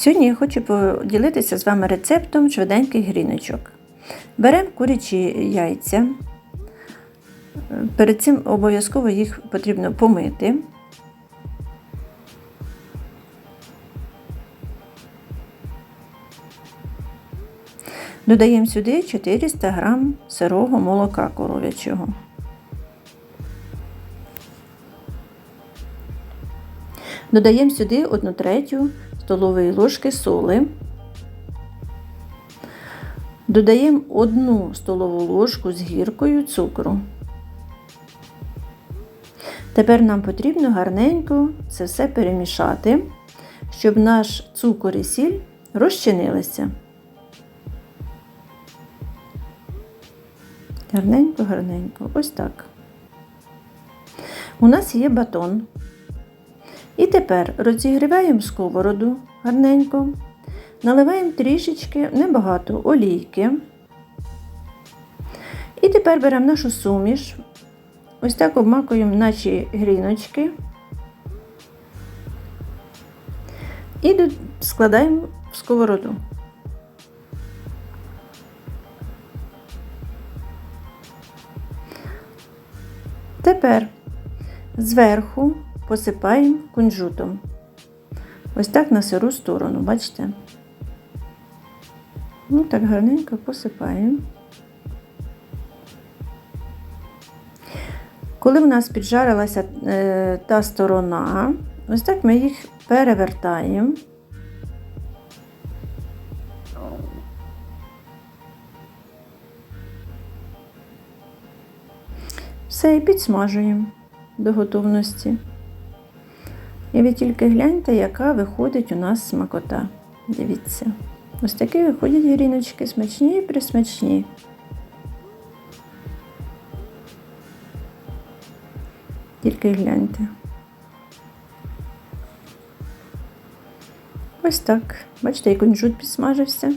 Сьогодні я хочу поділитися з вами рецептом швиденьких гріночок. Беремо курячі яйця. Перед цим обов'язково їх потрібно помити. Додаємо сюди 400 г сирого молока коров'ячого. Додаємо сюди 1 третю столової ложки соли. Додаємо 1 столову ложку з гіркою цукру. Тепер нам потрібно гарненько це все перемішати, щоб наш цукор і сіль розчинилися. Гарненько, гарненько, ось так. У нас є батон. І тепер розігріваємо сковороду гарненько, наливаємо трішечки, небагато олійки. І тепер беремо нашу суміш, ось так обмакуємо наші гріночки і складаємо в сковороду. Тепер зверху посипаємо кунжутом. Ось так на сиру сторону, бачите? Ну, так гарненько посипаємо. Коли в нас піджарилася е, та сторона, ось так ми їх перевертаємо. Все і підсмажуємо до готовності. І ви тільки гляньте, яка виходить у нас смакота. Дивіться. Ось такі виходять гріночки смачні і присмачні. Тільки гляньте. Ось так. Бачите, як кунжут підсмажився.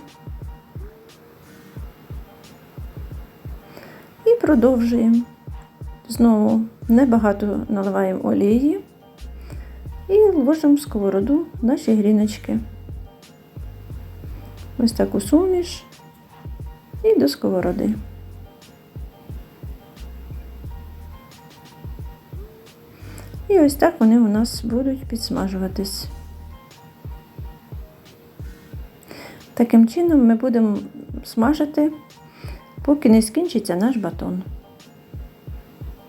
І продовжуємо. Знову небагато наливаємо олії і ложимо в сковороду наші гріночки. Ось таку суміш і до сковороди. І ось так вони у нас будуть підсмажуватись. Таким чином ми будемо смажити, поки не скінчиться наш батон.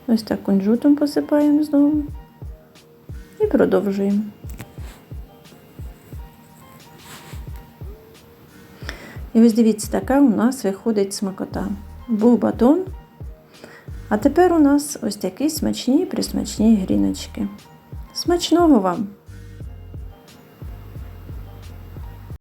Ось так кунжутом посипаємо знову і продовжуємо. І ось дивіться, така у нас виходить смакота. Був батон, а тепер у нас ось такі смачні присмачні гріночки. Смачного вам!